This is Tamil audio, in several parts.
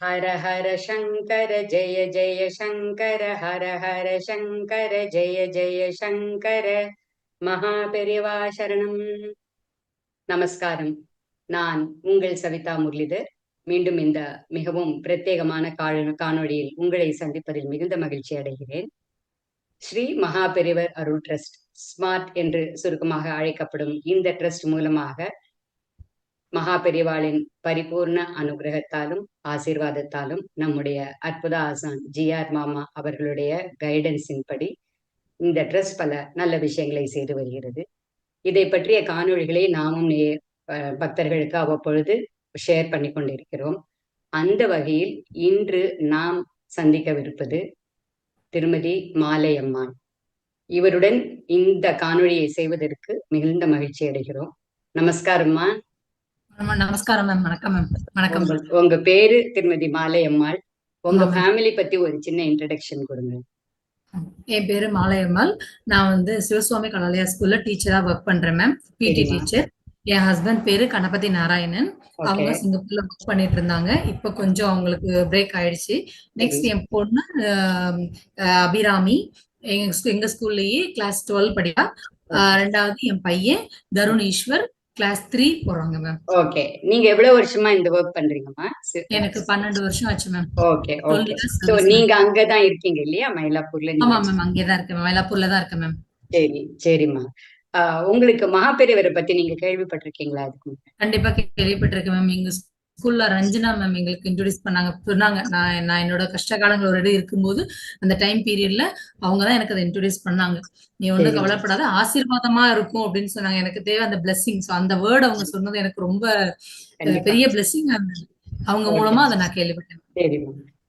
ஹர ஹர சங்கர ஜெய ஜெய சங்கர ஹர ஹர சங்கர ஜெய ஜெய சங்கர. மகா பெரியவா சரணம். நமஸ்காரம். நான் உங்கள் சவிதா முரளிதர். மீண்டும் இந்த மிகவும் பிரத்யேகமான காணொளியில் உங்களை சந்திப்பதில் மிகுந்த மகிழ்ச்சி அடைகிறேன். ஸ்ரீ மகா பெரியவர் அருள் ட்ரஸ்ட் ஸ்மார்ட் என்று சுருக்கமாக அழைக்கப்படும் இந்த ட்ரஸ்ட் மூலமாக மகா பெரிவாளின் பரிபூர்ண அனுகிரகத்தாலும் ஆசீர்வாதத்தாலும் நம்முடைய அற்புத ஆசான் ஜி ஆர் மாமா அவர்களுடைய கைடன்ஸின் படி இந்த ட்ரெஸ் பல நல்ல விஷயங்களை செய்து வருகிறது. இதை பற்றிய காணொளிகளை நாமும் பக்தர்களுக்கு அவ்வப்பொழுது ஷேர் பண்ணி கொண்டிருக்கிறோம். அந்த வகையில் இன்று நாம் சந்திக்கவிருப்பது திருமதி மாலையம்மாள். இவருடன் இந்த காணொளியை செய்வதற்கு மிகுந்த மகிழ்ச்சி அடைகிறோம். நமஸ்காரம்மா. நமஸ்காரம் மேம் வணக்கம் மேம் வணக்கம் உங்க பேரு திருமதி மாலை அம்மாள் உங்க ஃபேமிலி பத்தி ஒரு சின்ன இன்ட்ரடக்ஷன் கொடுங்க. என் பேரு மாலையம்மாள். நான் வந்து சிவசுவாமி கலாலயா ஸ்கூல்ல டீச்சரா ஒர்க் பண்றேன் மேம் பிடி டீச்சர் என் ஹஸ்பண்ட் பேரு கணபதி நாராயணன். அவங்க சிங்கப்பூர்ல ஒர்க் பண்ணிட்டு இருந்தாங்க. இப்ப கொஞ்சம் அவங்களுக்கு பிரேக் ஆயிடுச்சு. நெக்ஸ்ட் என் பொண்ணு அபிராமி. எங்க எங்க ஸ்கூல்லயே கிளாஸ் டுவெல் படிக்கா ரெண்டாவது என் பையன் தருண் ஈஸ்வர் கிளாஸ் த்ரீ போறாங்க மேம் ஓகே நீங்க எவ்வளவு வருஷமா இந்த ஒர்க் பண்றீங்கம்மா எனக்கு பன்னெண்டு வருஷம் ஆச்சு மேம் ஓகே ஓகே சோ நீங்க அங்கதான் இருக்கீங்க இல்லையா? மயிலாப்பூர்ல ஆமா மேம் அங்கேதான் இருக்கேன் மயிலாப்பூர்ல தான் இருக்கேன் மேம் சரி சரிம்மா உங்களுக்கு மகாபெரியவரை பத்தி நீங்க கேள்விப்பட்டிருக்கீங்களா? அதுக்கு கண்டிப்பா கேள்விப்பட்டிருக்கேன் மேம் எங்க ஸ்கூல்ல ரஞ்சனா மேம் எங்களுக்கு இன்ட்ரோடியூஸ் பண்ணாங்க. சொன்னாங்க நான் நான் என்னோட கஷ்ட காலங்கள் ஒரு இருக்கும்போது அந்த டைம் பீரியட்ல அவங்க தான் எனக்கு அதை இன்ட்ரோடியூஸ் பண்ணாங்க. நீ ஒன்றும் கவலைப்படாத ஆசீர்வாதமா இருக்கும் அப்படின்னு சொன்னாங்க. எனக்கு தேவை அந்த பிளெஸிங் ஸோ அந்த வேர்டு அவங்க சொன்னது எனக்கு ரொம்ப பெரிய பிளெஸிங் அவங்க மூலமா அதை நான் கேள்விப்பட்டேன்.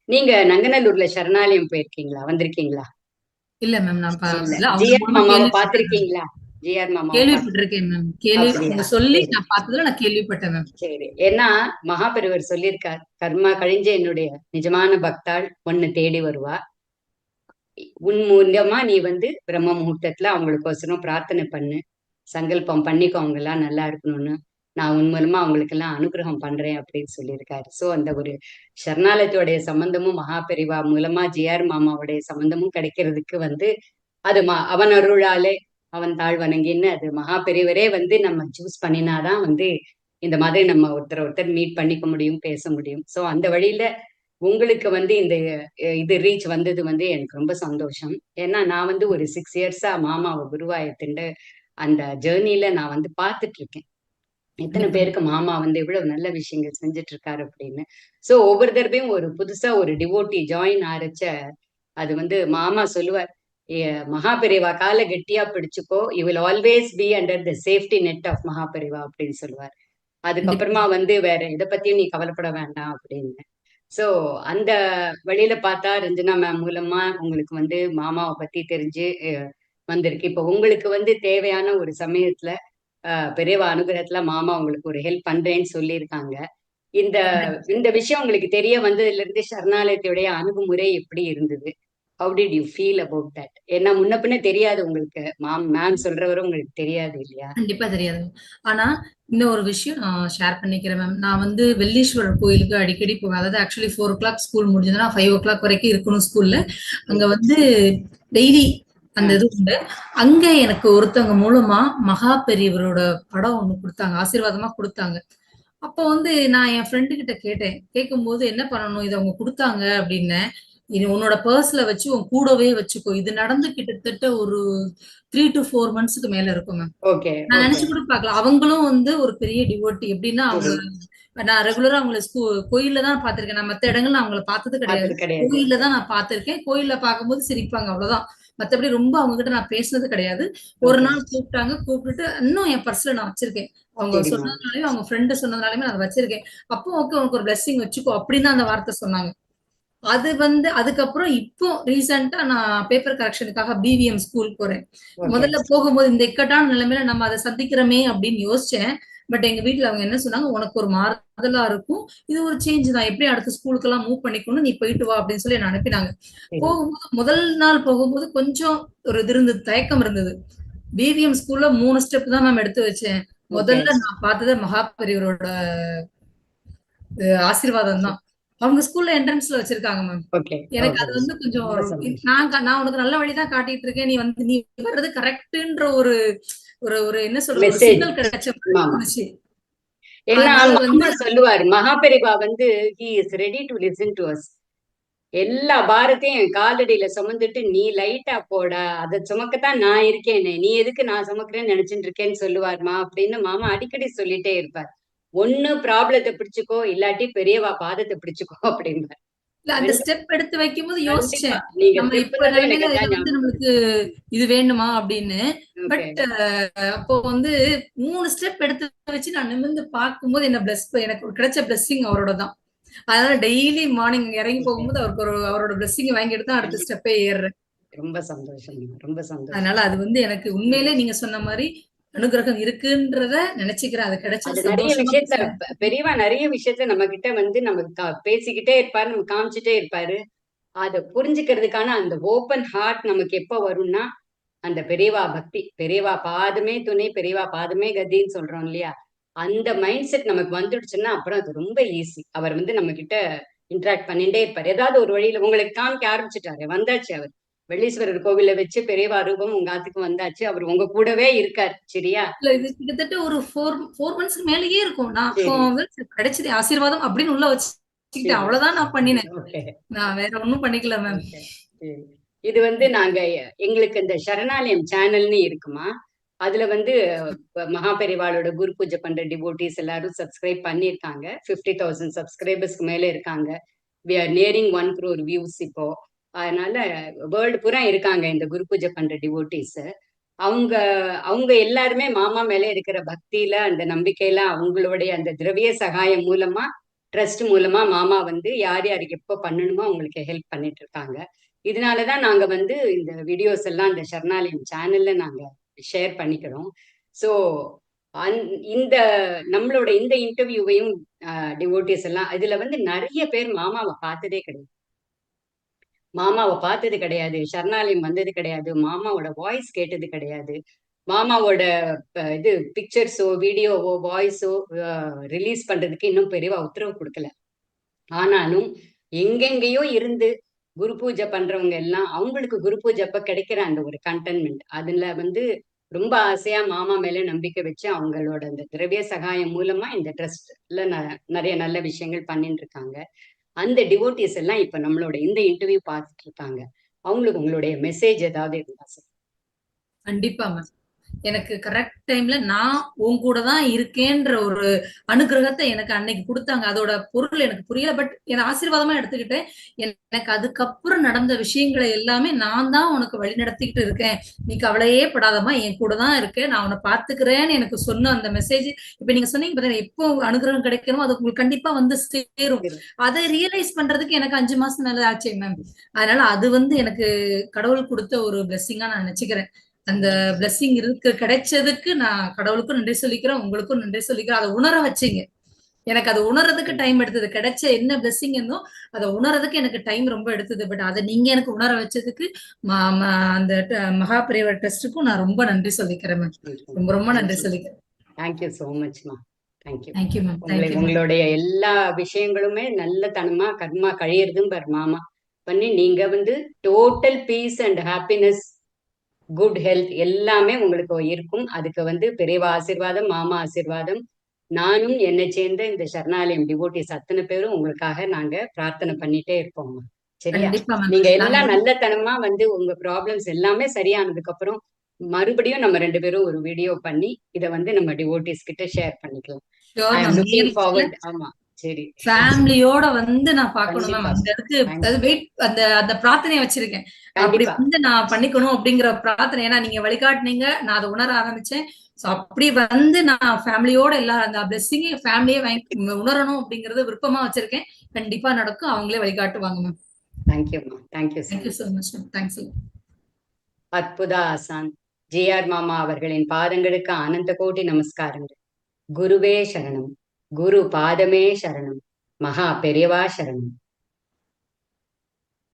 நீங்க நங்கநல்லூர்ல சரணாலயம் போயிருக்கீங்களா? வந்திருக்கீங்களா? இல்ல மேம் நான் பாத்திருக்கீங்களா ஜிஆர் மாமா கேள்விப்பட்டிருக்கேன் மேம் கேள்வி சொல்லி நான் பார்த்ததுல நான் கேள்விப்பட்டேன் மேம் சரி. ஏன்னா மகாபெருவர் சொல்லியிருக்கார் கர்மா கழிஞ்ச என்னுடைய நிஜமான பக்தாள் ஒன்னு தேடி வருவா. உன் மூலியமா நீ வந்து பிரம்ம முகூர்த்தத்துல அவங்களுக்கோசரம் பிரார்த்தனை பண்ணு. சங்கல்பம் பண்ணிக்கோ அவங்க எல்லாம் நல்லா இருக்கணும்னு. நான் உன் மூலமா அவங்களுக்கு எல்லாம் அனுகிரகம் பண்றேன் அப்படின்னு சொல்லியிருக்காரு. சோ அந்த ஒரு சரணாலயத்தோடைய சம்பந்தமும் மகாபெரிவா மூலமா ஜிஆர் மாமாவுடைய சம்பந்தமும் கிடைக்கிறதுக்கு வந்து அது அவன் அருளாலே அவன் தாழ் வணங்கின்னு அது மகா பெரியவரே வந்து நம்ம சூஸ் பண்ணினாதான் வந்து இந்த மாதிரி நம்ம ஒருத்தர் ஒருத்தர் மீட் பண்ணிக்க முடியும் பேச முடியும். சோ அந்த வழியில உங்களுக்கு வந்து இந்த இது ரீச் வந்தது வந்து எனக்கு ரொம்ப சந்தோஷம். ஏன்னா நான் வந்து ஒரு சிக்ஸ் இயர்ஸா மாமாவை குருவாயத்துண்டு அந்த ஜேர்னில நான் வந்து பார்த்துட்டு இருக்கேன் எத்தனை பேருக்கு மாமா வந்து இவ்வளவு நல்ல விஷயங்கள் செஞ்சுட்டு இருக்காரு அப்படின்னு. சோ ஒவ்வொரு தடவையும் ஒரு புதுசா ஒரு டிவோட்டி ஜாயின் ஆரச்ச அது வந்து மாமா சொல்லுவார் மகாபெரிவா கால கெட்டியா பிடிச்சுக்கோ. You will always be under the safety net of Mahaperiva அப்படின்னு சொல்லுவார். அதுக்கப்புறமா வந்து வேற இதை பத்தியும் நீ கவலைப்பட வேண்டாம் அப்படின்னு. சோ அந்த வழியில பார்த்தா ரஞ்சனா மேம் மூலமா உங்களுக்கு வந்து மாமாவை பத்தி தெரிஞ்சு வந்திருக்கு. இப்ப உங்களுக்கு வந்து தேவையான ஒரு சமயத்துல பெரியவா அனுகிரகத்துல மாமா உங்களுக்கு ஒரு ஹெல்ப் பண்றேன்னு சொல்லியிருக்காங்க. இந்த இந்த விஷயம் உங்களுக்கு தெரிய வந்ததுல இருந்து சரணாலயத்துடைய அணுகுமுறை எப்படி இருந்தது? How did you feel about that ஏன்னா முன்ன பின்ன தெரியாது உங்களுக்கு. மாம் மேம் சொல்றவரும் உங்களுக்கு தெரியாது இல்லையா? கண்டிப்பா தெரியாது. ஆனா இன்னும் ஒரு விஷயம் நான் ஷேர் பண்ணிக்கிறேன் மேம் நான் வந்து வெள்ளீஸ்வரர் கோயிலுக்கு அடிக்கடி போவேன். அதாவது ஆக்சுவலி ஃபோர் ஓ கிளாக் ஸ்கூல் முடிஞ்சதுன்னா ஃபைவ் ஓ கிளாக் வரைக்கும் இருக்கணும் ஸ்கூல்ல அங்க வந்து டெய்லி அந்த இது உண்டு. அங்க எனக்கு ஒருத்தவங்க மூலமா மகா பெரியவரோட படம் ஒண்ணு கொடுத்தாங்க. ஆசீர்வாதமா கொடுத்தாங்க. அப்போ வந்து நான் என் ஃப்ரெண்டு கிட்ட கேட்டேன். கேட்கும் போது என்ன பண்ணணும்? இதை அவங்க கொடுத்தாங்க அப்படின்னு இது உன்னோட பர்ஸ்ல வச்சு உன் கூடவே வச்சுக்கோ. இது நடந்து கிட்டத்தட்ட ஒரு த்ரீ டு ஃபோர் மந்த்ஸ்க்கு மேல இருக்கும் மேம் ஓகே நான் நினைச்சு கூட பாக்கல அவங்களும் வந்து ஒரு பெரிய டிவோட்டி எப்படின்னா அவங்க நான் ரெகுலரா அவங்கள ஸ்கூ கோயில்ல தான் பாத்திருக்கேன் நான் மத்த இடங்கள்ல அவங்கள பார்த்தது கிடையாது. கோயில்ல தான் நான் பாத்திருக்கேன் கோயில்ல பார்க்கும்போது சிரிப்பாங்க அவ்வளவுதான். மத்தபடி ரொம்ப அவங்க கிட்ட நான் பேசுனது கிடையாது. ஒரு நாள் கூப்பிட்டாங்க. கூப்பிட்டுட்டு இன்னும் என் பர்ஸ்ல நான் வச்சிருக்கேன். அவங்க சொன்னதுனாலயும் அவங்க ஃப்ரெண்டு சொன்னதுனாலயுமே நான் வச்சிருக்கேன். அப்போ ஓகே உனக்கு ஒரு பிளெஸிங் வச்சுக்கோ. அப்படின்னு அந்த வார்த்தை சொன்னாங்க. அது வந்து அதுக்கப்புறம் இப்போ ரீசெண்டா நான் பேப்பர் கரெக்ஷனுக்காக பிவிஎம் ஸ்கூல் போறேன். முதல்ல போகும்போது இந்த இக்கட்டான நிலைமையில நம்ம அதை சந்திக்கிறோமே அப்படின்னு யோசிச்சேன். பட் எங்க வீட்டுல அவங்க என்ன சொன்னாங்க? உனக்கு ஒரு மாறுதலா இருக்கும். இது ஒரு சேஞ்ச் தான். எப்படி அடுத்த ஸ்கூலுக்கு எல்லாம் மூவ் பண்ணிக்கணும் நீ போயிட்டு வா அப்படின்னு சொல்லி என்ன அனுப்பினாங்க. போகும்போது முதல் நாள் போகும்போது கொஞ்சம் ஒரு இது இருந்தது தயக்கம் இருந்தது. பிவிஎம் ஸ்கூல்ல மூணு ஸ்டெப் தான் மேம் எடுத்து வச்சேன். முதல்ல நான் பார்த்தது மகாபெரியவரோட ஆசீர்வாதம் தான். அவங்க ஸ்கூல்ல என்ட்ரன்ஸ்ல வச்சிருக்காங்க மேம் எனக்கு அது வந்து கொஞ்சம் நான் நான் உனக்கு நல்ல வழிதான் காட்டிட்டு இருக்கேன். நீ வந்து நீ வர்றது கரெக்ட்ன்ற ஒரு ஒரு ஒரு என்ன சொல்றது. சிக்னல் கிடைச்ச. ஏன்னா சொல்லுவாரு மகாபெரிவா வந்து he is ready to listen to us எல்லா பாரத்தையும் காலடியில சுமந்துட்டு நீ லைட்டா போடா அதை சுமக்கத்தான் நான் இருக்கேனே. நீ எதுக்கு நான் சுமக்கிறேன்னு நினைச்சிட்டு இருக்கேன்னு சொல்லுவாருமா? அப்படின்னு மாமா அடிக்கடி சொல்லிட்டே இருப்பார். ஒண்ணு ப்ராப்ளத்தை பிடிச்சுக்கோ இல்லாட்டி பெரியவா பாதத்தை பிடிச்சுக்கோ இல்ல அந்த ஸ்டெப் எடுத்து வைக்கும்போது யோசிச்சேன். நம்ம இப்ப வந்து நம்மளுக்கு இது வேணுமா அப்படின்னு. பட். அப்போ வந்து மூணு ஸ்டெப் எடுத்து வச்சு நான் நிமிர்ந்து பார்க்கும்போது என்ன பிளஸ் எனக்கு கிடைச்ச பிளெஸிங் அவரோட தான் அதனால டெய்லி மார்னிங் இறங்கி போகும்போது அவருக்கு ஒரு அவரோட பிளெஸிங் வாங்கிட்டு தான் அடுத்த ஸ்டெப்பே ஏறுறேன். ரொம்ப சந்தோஷம் ரொம்ப சந்தோஷம். அதனால அது வந்து எனக்கு உண்மையிலே நீங்க சொன்ன மாதிரி அனுகிரகம் இருக்குன்றத நினைச்சுக்கிறேன் அது கிடைச்சது நிறைய விஷயத்த பெரியவா நிறைய விஷயத்த நம்ம கிட்ட வந்து நம்ம பேசிக்கிட்டே இருப்பாரு நம்ம காமிச்சிட்டே இருப்பாரு. அத புரிஞ்சுக்கிறதுக்கான அந்த ஓப்பன் ஹார்ட் நமக்கு எப்ப வரும்னா அந்த பெரியவா பக்தி பெரியவா பாதமே துணை பெரியவா பாதமே கதின்னு சொல்றோம் இல்லையா? அந்த மைண்ட் செட் நமக்கு வந்துடுச்சுன்னா அப்புறம் அது ரொம்ப ஈஸி அவர் வந்து நம்ம கிட்ட இன்டராக்ட் பண்ணிட்டே இருப்பாரு. ஏதாவது ஒரு வழியில உங்களுக்கு காமிக்க ஆரம்பிச்சுட்டாரு வந்தாச்சு அவர். வெள்ளீஸ்வரர் கோவில்ல வச்சு பெரியவா ரூபம் உங்க ஆத்துக்கு வந்தாச்சு. அவர் உங்க கூடவே இருக்கார். சரியா? இல்ல இது கிட்டத்தட்ட ஒரு ஃபோர் ஃபோர் மந்த்ஸ்க்கு மேலேயே இருக்கும். நான் கிடைச்சது ஆசீர்வாதம் அப்படின்னு உள்ள வச்சுக்கிட்டேன் சரி. அவ்வளவுதான் நான் பண்ணினேன். நான் வேற ஒண்ணும் பண்ணிக்கல மேம். இது வந்து நாங்க எங்களுக்கு இந்த சரணாலயம் சேனல்னு இருக்குமா? அதுல வந்து அஹ், மகாபெரிவாளோட குரு பூஜை பண்ற டிவோட்டிஸ் எல்லாரும் சப்ஸ்கிரைப் பண்ணியிருக்காங்க. ஃபிஃப்டி தௌசண்ட் சப்ஸ்கிரைபர்ஸ்க்கு மேல இருக்காங்க. We are nearing one crore views இப்போ. அதனால வேர்ல்டு பூரா இருக்காங்க இந்த குரு பூஜை பண்ற டிவோட்டிஸ் அவங்க அவங்க எல்லாருமே மாமா மேல இருக்கிற பக்தியில அந்த நம்பிக்கையில அவங்களுடைய அந்த திரவிய சகாயம் மூலமா ட்ரஸ்ட் மூலமா மாமா வந்து யார் யார் எப்போ பண்ணணுமோ அவங்களுக்கு ஹெல்ப் பண்ணிட்டு இருக்காங்க. இதனாலதான் நாங்க வந்து இந்த வீடியோஸ் எல்லாம் அந்த சரணாலயம் சேனல்ல நாங்க ஷேர் பண்ணிக்கிறோம். ஸோ அந் இந்த நம்மளோட இந்த இன்டர்வியூவையும் டிவோட்டிஸ் எல்லாம் இதுல வந்து நிறைய பேர் மாமாவை பார்த்ததே கிடையாது. மாமாவை பார்த்தது கிடையாது சரணாலயம் வந்தது கிடையாது மாமாவோட வாய்ஸ் கேட்டது கிடையாது. மாமாவோட இது பிக்சர்ஸோ வீடியோவோ வாய்ஸோ ரிலீஸ் பண்றதுக்கு இன்னும் பெரியவா உத்தரவு கொடுக்கல. ஆனாலும் எங்கெங்கேயோ இருந்து குரு பூஜை பண்றவங்க எல்லாம் அவங்களுக்கு குரு பூஜை அப்ப கிடைக்கிற அந்த ஒரு கண்டென்மெண்ட் அதுல வந்து ரொம்ப ஆசையா மாமா மேல நம்பிக்கை வச்சு அவங்களோட அந்த திரவிய சகாயம் மூலமா இந்த ட்ரஸ்ட்ல நிறைய நல்ல விஷயங்கள் பண்ணிட்டு இருக்காங்க. அந்த டிவோட்டிஸ் எல்லாம் இப்ப நம்மளோட இந்த இன்டர்வியூ பார்த்துட்டு இருக்காங்க. அவங்களுக்கு உங்களுடைய மெசேஜ் ஏதாவது இருந்தா சார் கண்டிப்பா மேம் எனக்கு கரெக்ட் டைம்ல நான் உன் கூட தான் இருக்கேன்ற ஒரு அனுகிரகத்தை எனக்கு அன்னைக்கு கொடுத்தாங்க. அதோட பொருள் எனக்கு புரியல பட் என் ஆசீர்வாதமா எடுத்துக்கிட்டேன். எனக்கு அதுக்கப்புறம் நடந்த விஷயங்களை எல்லாமே நான் தான் உனக்கு வழி நடத்திக்கிட்டு இருக்கேன். நீ கவலையே படாதமா என் கூட தான் இருக்கேன் நான் உன்னை பாத்துக்கிறேன்னு எனக்கு சொன்ன அந்த மெசேஜ் இப்ப நீங்க சொன்னீங்க பாத்தீங்கன்னா எப்போ அனுகிரகம் கிடைக்கணுமோ அது உங்களுக்கு கண்டிப்பா வந்து சேரும். அதை ரியலைஸ் பண்றதுக்கு எனக்கு அஞ்சு மாசம் மேல ஆச்சு மேம் அதனால அது வந்து எனக்கு கடவுள் கொடுத்த ஒரு பிளெஸ்ஸிங்கா நான் நினைச்சுக்கிறேன். அந்த பிளெஸ்ஸிங் இருக்கு கிடைச்சதுக்கு நான் கடவுளுக்கும் நன்றி சொல்லிக்கிறேன் உங்களுக்கும் நன்றி சொல்லிக்கிறேன். அதை உணர வச்சீங்க. எனக்கு அதை உணர்றதுக்கு டைம் எடுத்தது. கிடைச்ச என்ன பிளெஸ்ஸிங் இருந்தோ அதை உணர்றதுக்கு எனக்கு டைம் ரொம்ப எடுத்தது. பட் அதை நீங்க எனக்கு உணர வச்சதுக்கு அந்த மகாபிரிவர் டெஸ்ட்டுக்கும் நான் ரொம்ப நன்றி சொல்லிக்கிறேன் மேம் ரொம்ப ரொம்ப நன்றி சொல்லிக்கிறேன். Thank you thank you thank you ma'am உங்களை தேங்க்யூ மேம் உங்களுடைய எல்லா விஷயங்களுமே நல்ல தனமா கர்மா கழியறதும் பார் மாமா. பண்ணி நீங்க வந்து total peace and happiness good health எல்லாமே உங்களுக்கு இருக்கும். அதுக்கு வந்து பெரியவா ஆசீர்வாதம் மாமா ஆசீர்வாதம். நானும் என்னை சேர்ந்த இந்த சரணாலயம் டிவோட்டிஸ் அத்தனை பேரும் உங்களுக்காக நாங்க பிரார்த்தனை பண்ணிட்டே இருப்போம். சரியா? நீங்க எல்லாம் நல்லத்தனமா வந்து உங்க ப்ராப்ளம்ஸ் எல்லாமே சரியானதுக்கு அப்புறம் மறுபடியும் நம்ம ரெண்டு பேரும் ஒரு வீடியோ பண்ணி இத வந்து நம்ம டிவோட்டிஸ் கிட்ட ஷேர் பண்ணிக்கலாம். ஆமா. சரி. ஃபேமிலியோட வந்து நான் பார்க்கணும் மேம். அந்த அதாவது வெயிட் அந்த அந்த பிரார்த்தனையை வச்சிருக்கேன். அப்படி வந்து நான் பண்ணிக்கணும் அப்படிங்கிற பிரார்த்தனை ஏன்னா நீங்க வழிகாட்டுனீங்க நான் அதை உணர ஆரம்பிச்சேன். சோ அப்படி வந்து நான் ஃபேமிலியோட எல்லா அந்த பிளெஸிங் ஃபேமிலியே வாங்கி உணரணும் அப்படிங்கறது விருப்பமா வச்சிருக்கேன். கண்டிப்பா நடக்கும். அவங்களே வழிகாட்டுவாங்க மேம் தேங்க்யூம்மா thank you thank you so much ma'am thanks அற்புத ஆசான். ஜிஆர் மாமா அவர்களின் பாதங்களுக்கு ஆனந்த கோடி நமஸ்காரங்கள். குருவே சரணம். குரு பாதமே சரணம். மகா பெரியவா சரணம்.